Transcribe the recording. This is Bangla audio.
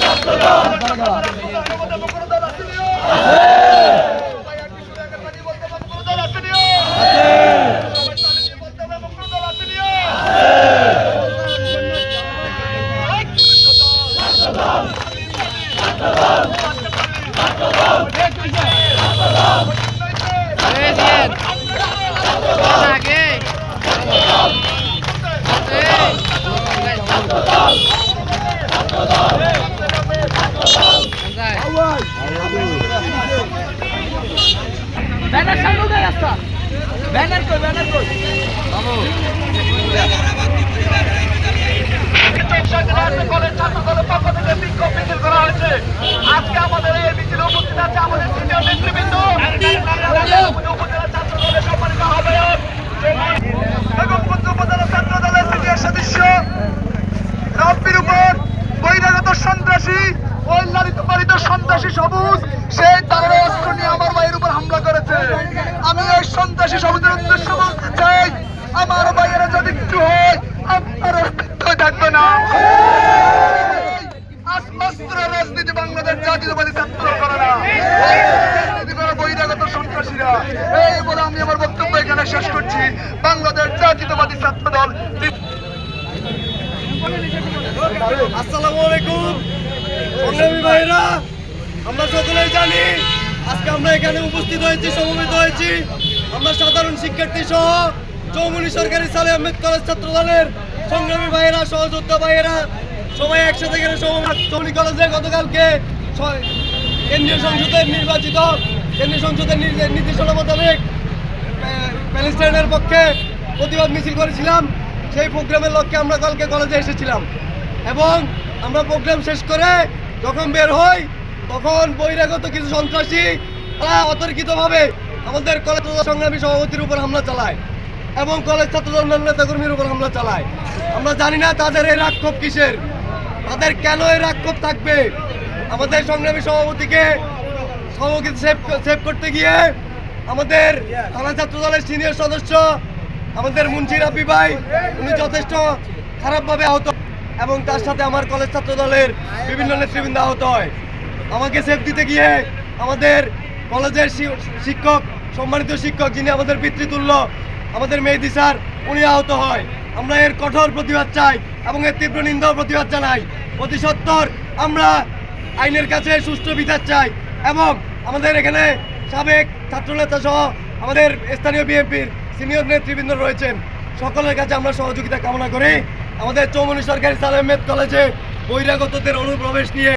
ছাত্রদল ব্যানার সামনে উঠে রাস্তা ব্যানার কই ব্যানার কই? আজকে আমাদের এই মিছিলে সন্ত্রাসী, ওই লালিত পালিত সন্ত্রাসী সবুজ, সেই তার অস্ত্র নিয়ে আমার ভাইয়ের উপর হামলা করেছে আমি এই সন্ত্রাসী সবুজের উদ্দেশ্য বলতে চাই, আমার ভাইয়েরা যদি কিছু হয় আপনার অস্তিত্ব থাকবে না। আমি আমার বক্তব্য এখানে শেষ করছি। দল আসসালামু আলাইকুম। ভাইরা আমরা সকলেই জানি আজকে আমরা এখানে উপস্থিত হয়েছি, সমবেত হয়েছি। আমরা সাধারণ শিক্ষার্থী সহ চৌমুনি সরকারি সালে আহমেদ কলেজ ছাত্র দলের সংগ্রামী ভাইয়েরা, সহযোদ্ধা ভাইয়েরা, সবাই একসাথে সমবেত। চৌমুনি কলেজে গতকালকে কেন্দ্রীয় সংসদের নির্বাচিত, কেন্দ্রীয় সংসদের নির্দে- নির্দেশনা মোতাবেক প্যা- প্যালেস্টাইনের পক্ষে প্রতিবাদ মিছিল করেছিলাম। সেই প্রোগ্রামের লক্ষ্যে আমরা কালকে কলেজে এসেছিলাম। এবং আমরা প্রোগ্রাম শেষ করে যখন বের হই তখন বহিরাগত কিছু সন্ত্রাসী, তারা অতর্কিতভাবে আমাদের কলেজ সংগ্রামী সভাপতির উপর হামলা চালায় এবং কলেজ ছাত্র দলের নেতাকর্মীর উপর হামলা চালায়। আমরা জানি না তাদের এই রাক্ষোভ কিসের। তাদের কেন এই রাক্ষোভ থাকবে? আমাদের সংগ্রামী সভাপতিকে সভাপতি সেভ সেভ করতে গিয়ে আমাদের থানা ছাত্র দলের সিনিয়র সদস্য, আমাদের মুন্সি রাফি ভাই, উনি যথেষ্ট খারাপভাবে আহত এবং তার সাথে আমার কলেজ ছাত্র দলের বিভিন্ন নেতৃবৃন্দ আহত হয়। আমাকে সেফ দিতে গিয়ে আমাদের কলেজের শিক্ষক, সম্মানিত শিক্ষক যিনি আমাদের পিতৃতুল্য, আমাদের মেহেদি স্যার, উনি আহত হয়। আমরা এর কঠোর প্রতিবাদ চাই এবং এর তীব্র নিন্দা প্রতিবাদ জানাই। অতি সত্তর আমরা আইনের কাছে সুষ্ঠু বিচার চাই এবং আমাদের এখানে সাবেক ছাত্রনেতা সহ আমাদের স্থানীয় বিএনপির সিনিয়র নেতৃবৃন্দ রয়েছেন। সকলের কাছে আমরা সহযোগিতা কামনা করি। আমাদের চৌমনি সরকারি সাল আহমেদ কলেজে বহিরাগতদের অনুপ্রবেশ নিয়ে